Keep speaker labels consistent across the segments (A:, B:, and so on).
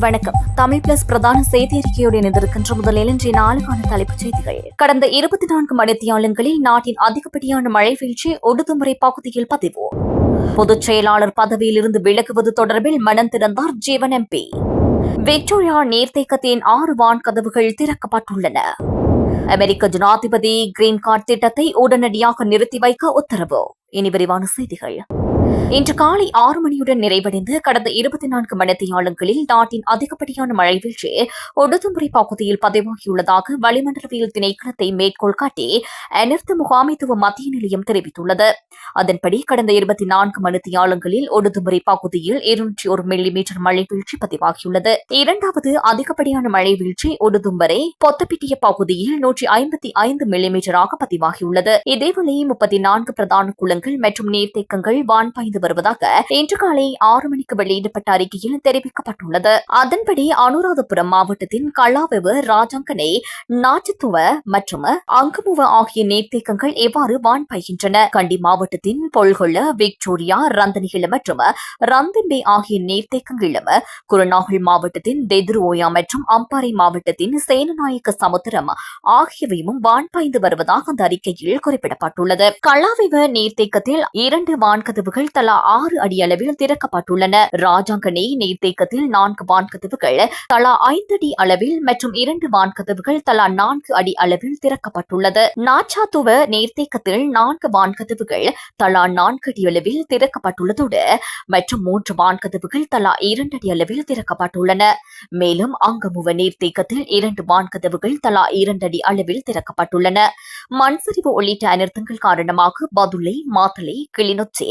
A: வணக்கம். தமிழ் பிளஸ் பிரதான செய்தி அறிக்கையோடு இணைந்திருக்கின்ற முதலில் இன்றைய நாளுக்கான தலைப்புச் செய்திகள். கடந்த இருபத்தி நான்கு மணித்தியாலங்களில் நாட்டின் அதிகப்படியான மழை வீழ்ச்சி ஒடுதுமுறை பகுதியில் பதிவு. பொதுச் செயலாளர் பதவியிலிருந்து விலகுவது தொடர்பில் மனம் திறந்தார் ஜீவன் எம்பி விக்டோரியா நீர்த்தேக்கத்தின் ஆறு வான் கதவுகள் திறக்கப்பட்டுள்ளன. அமெரிக்க ஜனாதிபதி கிரீன் கார்டு திட்டத்தை உடனடியாக நிறுத்தி வைக்க உத்தரவு. இனி விரிவான செய்திகள். இன்று காலை ஆறு மணியுடன் நிறைவடைந்து கடந்த இருபத்தி நான்கு மணித்தியாலங்களில் நாட்டின் அதிகப்படியான மழை வீழ்ச்சி ஒடுதுமுறை பகுதியில் பதிவாகியுள்ளதாக வளிமண்டலவியல் திணைக்களத்தை மேற்கோள் காட்டி அனர்த்த முகாமைத்துவ மத்திய நிலையம் தெரிவித்துள்ளது. அதன்படி கடந்த இருபத்தி நான்கு மணித்தியாலங்களில் ஒடுதுமுறை பகுதியில் இருநூற்றி ஒரு மில்லிமீட்டர் மழை வீழ்ச்சி பதிவாகியுள்ளது. இரண்டாவது அதிகப்படியான மழை வீழ்ச்சி ஒடுதும்பரை பொத்தப்பிட்டிய பகுதியில் நூற்றி ஐம்பத்தி ஐந்து மில்லிமீட்டராக பதிவாகியுள்ளது. இதேவேளை முப்பத்தி நான்கு பிரதான குளங்கள் மற்றும் நீர்த்தேக்கங்கள் வான் பாய்ந்து வருவதாக இன்று காலை ஆறு மணிக்கு வெளியிடப்பட்ட அறிக்கையில் தெரிவிக்கப்பட்டுள்ளது. அதன்படி அனுராதபுரம் மாவட்டத்தின் கல்லாவெவு ராஜாங்கனை நாச்சத்துவ மற்றும் அங்கமுவ ஆகிய நீர்த்தேக்கங்கள் எவ்வாறு வான் பாய்கின்றன கண்டி மாவட்டத்தின் பொல்கொள்ள விக்டோரியா ரந்தனிகில மற்றும் ரந்தன்பே ஆகிய நீர்த்தேக்கங்களும் குருநாகல் மாவட்டத்தின் தெதுருவோயா மற்றும் அம்பாறை மாவட்டத்தின் சேனநாயக்க சமுத்திரம் ஆகியவையும் வான் பாய்ந்து வருவதாக அந்த அறிக்கையில் குறிப்பிடப்பட்டுள்ளது. கல்லாவிவ நீர்த்தேக்கத்தில் இரண்டு வான்கதவுகள் தலா ஆறு அடி அளவில் திறக்கப்பட்டுள்ளன. ராஜாங்கனே நீர்த்தேக்கத்தில் நான்கு வான்கதவுகள் தலா ஐந்து அடி அளவில் மற்றும் இரண்டு வான்கதவுகள் தலா நான்கு அடி அளவில் திறக்கப்பட்டுள்ளது. நாச்சாத்துவ நீர்த்தேக்கத்தில் நான்கு வான்கதவுகள் தலா நான்கு அடி அளவில் திறக்கப்பட்டுள்ளதோடு மற்றும் மூன்று வான்கதவுகள் தலா இரண்டு அடி அளவில் திறக்கப்பட்டுள்ளன. மேலும் அங்கமுவ நீர்த்தேக்கத்தில் இரண்டு வான்கதவுகள் தலா இரண்டு அடி அளவில் திறக்கப்பட்டுள்ளன. மண்சரிவு உள்ளிட்ட அனர்த்தங்கள் காரணமாக பதுளை மாத்தலை கிளிநொச்சி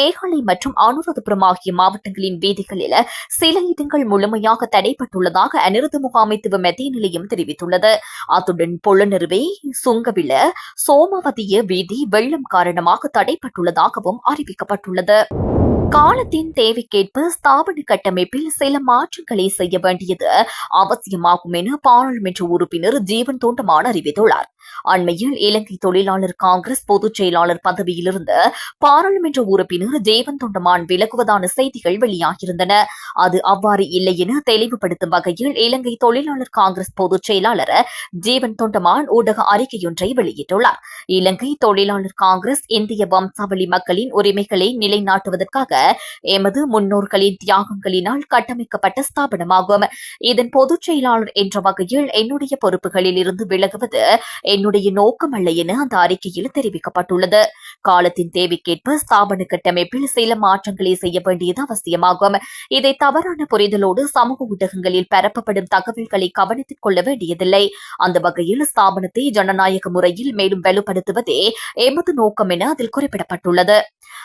A: கேகாலை மற்றும் அனுராதபுரம் ஆகிய மாவட்டங்களின் வீதிகளில் சில இடங்கள் முழுமையாக தடைப்பட்டுள்ளதாக அனிருத்த முகாமைத்துவ மத்திய நிலையம் தெரிவித்துள்ளது. அத்துடன் பொள்ளநெருவை சுங்கவில சோமவதிய வீதி வெள்ளம் காரணமாக தடைப்பட்டுள்ளதாகவும் அறிவிக்கப்பட்டுள்ளது. காலத்தின் தேவைக்கேற்ப ஸ்தாபன கட்டமைப்பில் சில மாற்றங்களை செய்ய வேண்டியது அவசியமாகும் என பாராளுமன்ற உறுப்பினர் ஜீவன் தோண்டமான் அறிவித்துள்ளார். அண்மையில் இலங்கை தொழிலாளர் காங்கிரஸ் பொதுச் செயலாளர் பதவியிலிருந்து பாராளுமன்ற உறுப்பினர் ஜீவன் தொண்டமான் விலகுவதான செய்திகள் வெளியாகியிருந்தன. அது அவ்வாறு இல்லை என தெளிவுபடுத்தும் வகையில் இலங்கை தொழிலாளர் காங்கிரஸ் பொதுச் செயலாளர் ஜீவன் தொண்டமான் ஊடக அறிக்கையொன்றை வெளியிட்டுள்ளார். இலங்கை தொழிலாளர் காங்கிரஸ் இந்திய வம்சாவளி மக்களின் உரிமைகளை நிலைநாட்டுவதற்காக எமது முன்னோர்களின் தியாகங்களினால் கட்டமைக்கப்பட்ட ஸ்தாபனமாகும். இதன் பொதுச் செயலாளர் என்ற வகையில் என்னுடைய பொறுப்புகளில் இருந்து விலகுவது என்னுடைய நோக்கம் அல்ல என அந்த அறிக்கையில் தெரிவிக்கப்பட்டுள்ளது. காலத்தின் தேவைக்கேற்ப ஸ்தாபன கட்டமைப்பில் சில மாற்றங்களை செய்ய வேண்டியது அவசியமாகும். இதை தவறான புரிதலோடு சமூக ஊடகங்களில் பரப்பப்படும் தகவல்களை கவனித்துக் கொள்ள வேண்டியதில்லை. அந்த வகையில் ஸ்தாபனத்தை ஜனநாயக முறையில் மேலும் வலுப்படுத்துவதே எமது நோக்கம் என அதில் குறிப்பிடப்பட்டுள்ளது.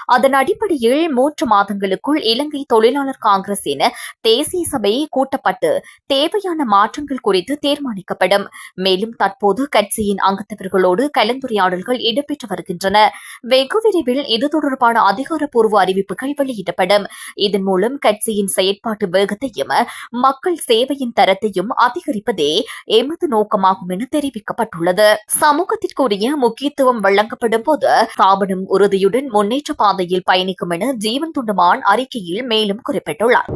A: அதன் அடிப்படையில் மூன்று மாதங்களுக்குள் இலங்கை தொழிலாளர் காங்கிரசின் தேசிய சபை கூட்டப்பட்டு தேவையான மாற்றங்கள் குறித்து தீர்மானிக்கப்படும். மேலும் தற்போது கட்சியின் அங்கத்தவர்களோடு கலந்துரையாடல்கள் இடம்பெற்று வருகின்றன. வெகு விரைவில் இது தொடர்பான அதிகாரப்பூர்வ அறிவிப்புகள் வெளியிடப்படும். இதன் மூலம் கட்சியின் செயற்பாட்டு வேகத்தையும் மக்கள் சேவையின் தரத்தையும் அதிகரிப்பதே எமது நோக்கமாகும் என தெரிவிக்கப்பட்டுள்ளது. சமூகத்திற்குரிய முக்கியத்துவம் வழங்கப்படும் போது ஸ்தாபனம் உறுதியுடன் முன்னேற்ற பாதையில் பயணிக்கும் என ஜீவன் துண்டுமான் அறிக்கையில் மேலும் குறிப்பிட்டுள்ளார்.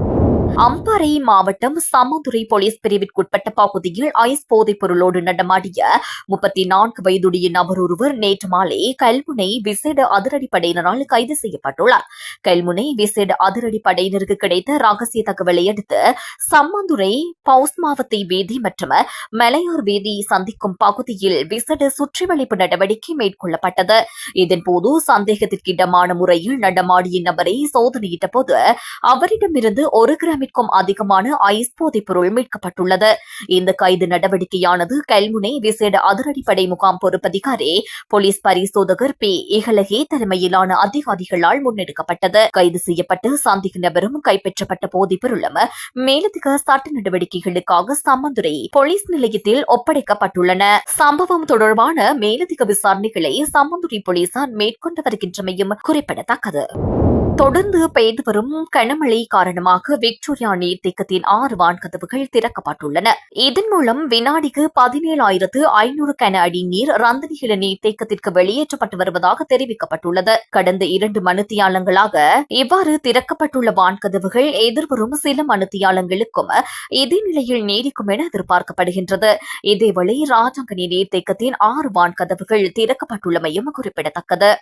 A: அம்பாறை மாவட்டம் சமதுரை போலீஸ் பிரிவிற்குட்பட்ட பகுதியில் ஐஸ் போதைப் பொருளோடு நடமாடிய முப்பத்தி நான்கு வயதுடைய நபர் ஒருவர் நேற்று மாலை கல்முனை விசேட அதிரடிப்படையினரால் கைது செய்யப்பட்டுள்ளார். கல்முனை விசேட அதிரடிப்படையினருக்கு கிடைத்த ரகசிய தகவலை அடுத்து சம்மந்துரை பௌஸ்மாவத்தை வீதி மற்றும் மலையூர் வீதி சந்திக்கும் பகுதியில் விசேட சுற்றிவளைப்பு நடவடிக்கை மேற்கொள்ளப்பட்டது. இதன்போது சந்தேகத்திற்கிடமான முறையில் நடமாடிய நபரை சோதனையிட்ட போது அவரிடமிருந்து ஒரு கிராமிற்கும் அதிகமான ஐஸ் போதைப்பொருள் மீட்கப்பட்டுள்ளது. இந்த கைது நடவடிக்கையானது கல்முனை விசேட அதிரடிப்படை முகாம் பொறுப்பதிகாரி போலீஸ் பரிசோதகர் பி. இகலகே தலைமையிலான அதிகாரிகளால் முன்னெடுக்கப்பட்டது. கைது செய்யப்பட்ட சந்தேக நபரும் கைப்பற்றப்பட்ட போதைப்பொருளும் மேலதிக சட்ட நடவடிக்கைகளுக்காக சம்மந்துரை போலீஸ் நிலையத்தில் ஒப்படைக்கப்பட்டுள்ளன. சம்பவம் தொடர்பான மேலதிக விசாரணைகளை சம்பந்துரை போலீசார் மேற்கொண்டு வருகின்றமையும் குறிப்பிடத்தக்கது. தொடர்ந்து பெய்து வரும் கனமழை காரணமாக விக்டோரியா நீர்த்தேக்கத்தின் ஆறு வான்கதவுகள் திறக்கப்பட்டுள்ளன. இதன் மூலம் வினாடிக்கு பதினேழாயிரத்து ஐநூறு கன அடி நீர் ரந்தனிகில நீர்த்தேக்கத்திற்கு வெளியேற்றப்பட்டு வருவதாக தெரிவிக்கப்பட்டுள்ளது. கடந்த இரண்டு மனுத்தியாலங்களாக இவ்வாறு திறக்கப்பட்டுள்ள வான்கதவுகள் எதிர்வரும் சில மனுத்தியாலங்களுக்கும் இதே நிலையில் நீடிக்கும் என எதிர்பார்க்கப்படுகின்றது. இதேவேளை ராஜாங்கனி நீர்த்தேக்கத்தின் ஆறு வான்கதவுகள் திறக்கப்பட்டுள்ளமையும் குறிப்பிடத்தக்கது.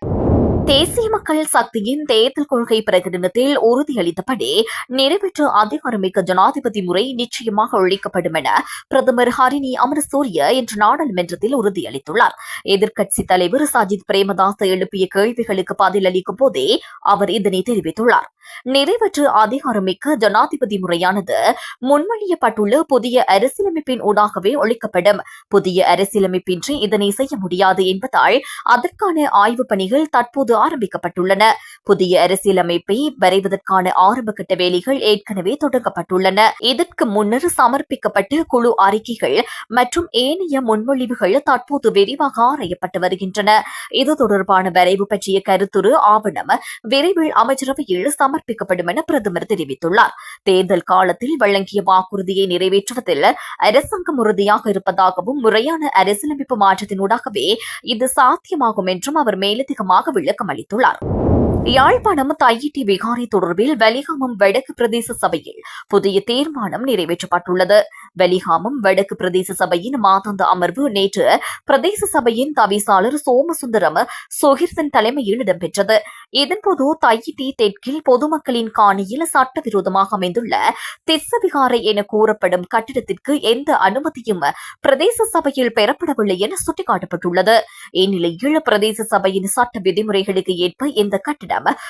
A: தேசிய மக்கள் சக்தியின் தேர்தல் கொள்கை பிரகடனத்தில் உறுதியளித்தபடி நிறைவேற்ற அதிகாரமிக்க ஜனாதிபதி முறை நிச்சயமாக ஒழிக்கப்படும் என பிரதமர் ஹரிணி அமரசூரிய இன்று நாடாளுமன்றத்தில் உறுதியளித்துள்ளார். எதிர்க்கட்சி தலைவர் சஜித் பிரேமதாஸ் எழுப்பிய கேள்விகளுக்கு பதிலளிக்கும் போதே அவர் இதனை தெரிவித்துள்ளார். நிறைவேற்று அதிகாரமிக்க ஜனாதிபதி முறையானது முன்மொழியப்பட்டுள்ள புதிய அரசியலமைப்பின் ஊடாகவே ஒழிக்கப்படும். புதிய அரசியலமைப்பின்றி இதனை செய்ய முடியாது என்பதால் அதற்கான ஆய்வுப் பணிகள் தற்போது ஆரம்பிக்கப்பட்டுள்ளன. புதிய அரசியலமைப்பை வரைவதற்கான ஆரம்பகட்ட வேலைகள் ஏற்கனவே தொடங்கப்பட்டுள்ளன. இதற்கு முன்னர் சமர்ப்பிக்கப்பட்ட குழு அறிக்கைகள் மற்றும் ஏனைய முன்மொழிவுகள் தற்போது விரிவாக ஆராயப்பட்டு வருகின்றன. இது தொடர்பான வரைவு பற்றிய கருத்துரு ஆவணம் விரைவில் அமைச்சரவையில் சமர்ப்பிக்கப்படும் என பிரதமர் தெரிவித்துள்ளார். தேர்தல் காலத்தில் வழங்கிய வாக்குறுதியை நிறைவேற்றுவதில் அரசாங்கம் உறுதியாக இருப்பதாகவும் முறையான அரசியலமைப்பு மாற்றத்தினூடாகவே இது சாத்தியமாகும் என்றும் அவர் மேலதிகமாக விளக்கம் அளித்துள்ளார். யாழ்ப்பாணம் தையிட்டி விகாரை தொடர்பில் வலிகாமம் வடக்கு பிரதேச சபையில் புதிய தீர்மானம் நிறைவேற்றப்பட்டுள்ளது. வலிகாமம் வடக்கு பிரதேச சபையின் மாதாந்த அமர்வு நேற்று பிரதேச சபையின் தவிசாளர் சோமசுந்தரம் சுகிர்தன் தலைமையில் இடம்பெற்றது. இதன்போது தையிட்டி தெற்கில் பொதுமக்களின் காணியில் சட்டவிரோதமாக அமைந்துள்ள திஸ்ஸவிகாரை என கூறப்படும் கட்டிடத்திற்கு எந்த அனுமதியும் பிரதேச சபையில் பெறப்படவில்லை என சுட்டிக்காட்டப்பட்டுள்ளது. இந்நிலையில் பிரதேச சபையின் சட்ட விதிமுறைகளுக்கு ஏற்ப இந்த கட்டிடம்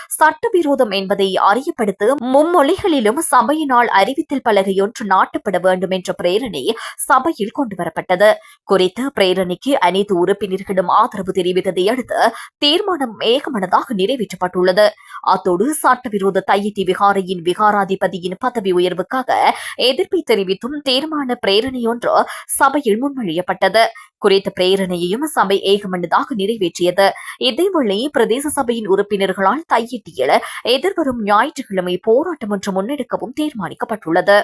A: சட்டவிரோதம் என்பதை அறியப்படுத்த மும்மொழிகளிலும் சபையினால் அறிவித்தல் பலகையொன்று நாட்டப்பட வேண்டும் என்ற பிரேரணை சபையில் கொண்டுவரப்பட்டது. குறித்த பிரேரணைக்கு அனைத்து உறுப்பினர்களும் ஆதரவு தெரிவித்ததை அடுத்து தீர்மானம் ஏகமனதாக நிறைவேற்றப்பட்டுள்ளது. அத்தோடு சட்டவிரோத தையிட்டி விகாரையின் விகாராதிபதியின் பதவி உயர்வுக்காக எதிர்ப்பை தெரிவித்தும் தீர்மான பிரேரணையொன்று சபையில் முன்மொழியப்பட்டது. குறித்த பிரேரணையையும் சபை ஏகமனதாக நிறைவேற்றியது. இதேவேளை பிரதேச சபையின் உறுப்பினர்களால் தையிட்டியல எதிர்வரும் ஞாயிற்றுக்கிழமை போராட்டம் ஒன்று முன்னெடுக்கவும் தீர்மானிக்கப்பட்டுள்ளது.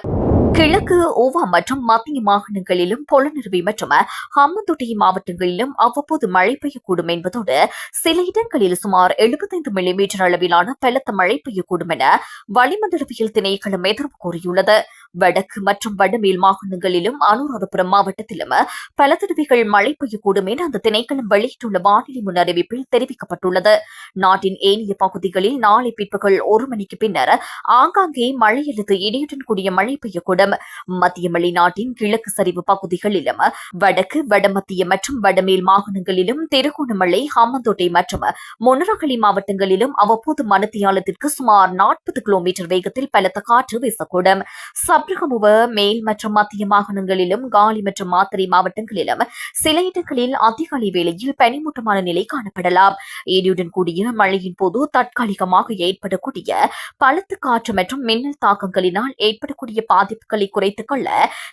A: கிழக்கு ஓவா மற்றும் மத்திய மாகாணங்களிலும் பொலனறுவை மற்றும் ஹம்மந்தொட்டி மாவட்டங்களிலும் அவ்வப்போது மழை பெய்யக்கூடும் என்பதோடு சில இடங்களில் சுமார் 75 மில்லிமீட்டர் அளவிலான பலத்த மழை பெய்யக்கூடும் என வளிமண்டலவியல் திணைக்களம் எதிர்ப்பு கூறியுள்ளது. வடக்கு மற்றும் வடமேல் மாகாணங்களிலும் அனுராதபுரம் மாவட்டத்திலும் பல தடவைகள் மழை பெய்யக்கூடும் என அந்த திணைக்களம் வெளியிட்டுள்ள வானிலை முன்னறிவிப்பில் தெரிவிக்கப்பட்டுள்ளது. நாட்டின் ஏனைய பகுதிகளில் நாளை பிற்பகல் ஒரு மணிக்கு பின்னர் ஆங்காங்கே மழை அல்லது இடியுடன் கூடிய மழை பெய்யக்கூடும். மத்திய மலைநாட்டின் கிழக்கு சரிவு பகுதிகளிலும் வடக்கு வடமத்திய மற்றும் வடமேல் மாகாணங்களிலும் திருகோணமலை ஹாமந்தோட்டை மற்றும் மொனரகலி மாவட்டங்களிலும் அவ்வப்போது மனத்தியாலத்திற்கு சுமார் நாற்பது கிலோமீட்டர் வேகத்தில் பலத்த காற்று வீசக்கூடும். சப்ரகமுவ மேல் மற்றும் மத்திய மாகாணங்களிலும் காலி மற்றும் மாத்தறை மாவட்டங்களிலும் சில இடங்களில் அதிகாலை வேளையில் பனிமூட்டமான நிலை காணப்படலாம். இடியுடன் கூடிய மழையின் போது தற்காலிகமாக ஏற்படக்கூடிய பழுத்த காற்று மற்றும் மின்னல் தாக்கங்களினால் ஏற்படக்கூடிய பாதிப்புகளை குறைத்துக் கொள்ள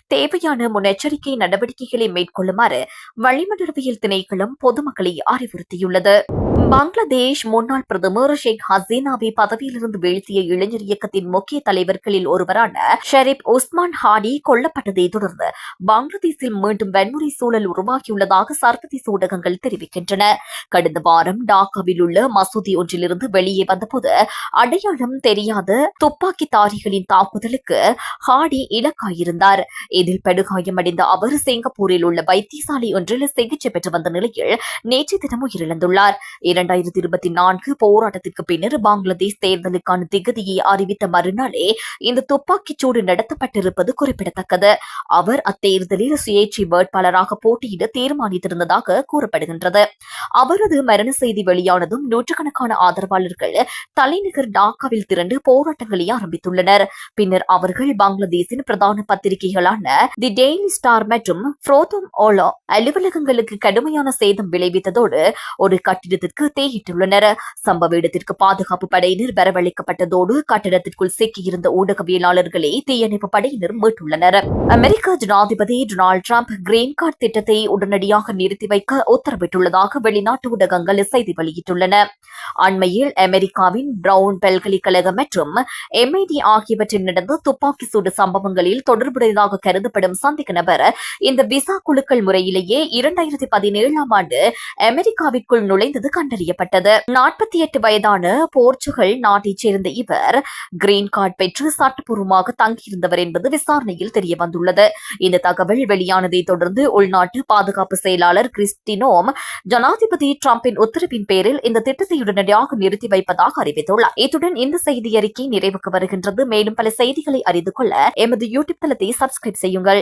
A: தேவையான முன்னெச்சரிக்கை நடவடிக்கைகளை மேற்கொள்ளுமாறு வளிமண்டலவியல் திணைக்களம் பொதுமக்களை அறிவுறுத்தியுள்ளது. பங்களாதேஷ் முன்னாள் பிரதமர் ஷேக் ஹசீனாவை பதவியிலிருந்து வீழ்த்திய இளைஞர் இயக்கத்தின் முக்கிய தலைவர்களில் ஒருவரான ஷெரீப் உஸ்மான் ஹாடி கொல்லப்பட்டதை தொடர்ந்து பங்களாதேஷில் மீண்டும் வன்முறை சூழல் உருவாகியுள்ளதாக சர்வதேச ஊடகங்கள் தெரிவிக்கின்றன. கடந்த வாரம் டாக்காவில் உள்ள மசூதி ஒன்றிலிருந்து வெளியே வந்தபோது அடையாளம் தெரியாத துப்பாக்கிதாரிகளின் தாக்குதலுக்கு ஹாடி இலக்காயிருந்தார். இதில் படுகாயமடைந்த அவர் சிங்கப்பூரில் உள்ள வைத்தியசாலை ஒன்றில் சிகிச்சை பெற்று வந்த நிலையில் நேற்று தினம் உயிரிழந்துள்ளார். இரண்டாயிரத்தி இருபத்தி நான்கு போராட்டத்திற்கு பின்னர் பங்களாதேஷ் தேர்தலுக்கான திகதியை அறிவித்த மறுநாளே இந்த துப்பாக்கிச் சூடு நடத்தப்பட்டிருப்பது குறிப்பிடத்தக்கது. அவர் அத்தேர்தலில் சுயேட்சை வேட்பாளராக போட்டியிட தீர்மானித்திருந்ததாக கூறப்படுகின்றது. அவரது மரண செய்தி வெளியானதும் நூற்றுக்கணக்கான ஆதரவாளர்கள் தலைநகர் டாக்காவில் திரண்டு போராட்டங்களை ஆரம்பித்துள்ளனர். பின்னர் அவர்கள் பங்களாதேஷின் பிரதான பத்திரிகைகளான தி டெய்லி ஸ்டார் மற்றும் புரோதம் ஓலோ அலுவலகங்களுக்கு கடுமையான சேதம் விளைவித்ததோடு ஒரு கட்டிடத்திற்கு தீயிட்டுள்ளனர் சம்பவ இடத்திற்கு பாதுகாப்பு படையினர் வரவழைக்கப்பட்டதோடு கட்டடத்திற்குள் சிக்கியிருந்த ஊடகவியலாளர்களை தீயணைப்பு படையினர் மீட்டுள்ளனர். அமெரிக்க ஜனாதிபதி டொனால்டு டிரம்ப் கிரீன் கார்டு திட்டத்தை உடனடியாக நிறுத்தி வைக்க உத்தரவிட்டுள்ளதாக வெளிநாட்டு ஊடகங்கள் செய்தி வெளியிட்டுள்ளன. அண்மையில் அமெரிக்காவின் பிரவுன் பல்கலைக்கழகம் மற்றும் எம்ஐடி ஆகியவற்றில் நடந்த துப்பாக்கி சூடு சம்பவங்களில் தொடர்புடையதாக கருதப்படும் சந்தேக நபர் இந்த விசா குழுக்கள் முறையிலேயே இரண்டாயிரத்தி பதினேழாம் ஆண்டு அமெரிக்காவிற்குள் நுழைந்தது கண்டறியப்பட்டது. நாற்பத்தி எட்டு வயதான போர்ச்சுகல் நாட்டைச் சேர்ந்த இவர் கிரீன் கார்டு பெற்று சட்டப்பூர்வமாக தங்கியிருந்தவர் என்பது விசாரணையில் தெரியவந்துள்ளது. இந்த தகவல் வெளியானதை தொடர்ந்து உள்நாட்டு பாதுகாப்பு செயலாளர் கிறிஸ்டினோம் ஜனாதிபதி டிரம்பின் உத்தரவின் பேரில் இந்த திட்டத்தை உடனடியாக நிறுத்தி வைப்பதாக அறிவித்துள்ளார். இத்துடன் இந்த செய்தி அறிக்கை நிறைவுக்கு வருகின்றது. மேலும் பல செய்திகளை அறிந்து கொள்ள எமது யூடியூப் தளத்தை சப்ஸ்கிரைப் செய்யுங்கள்.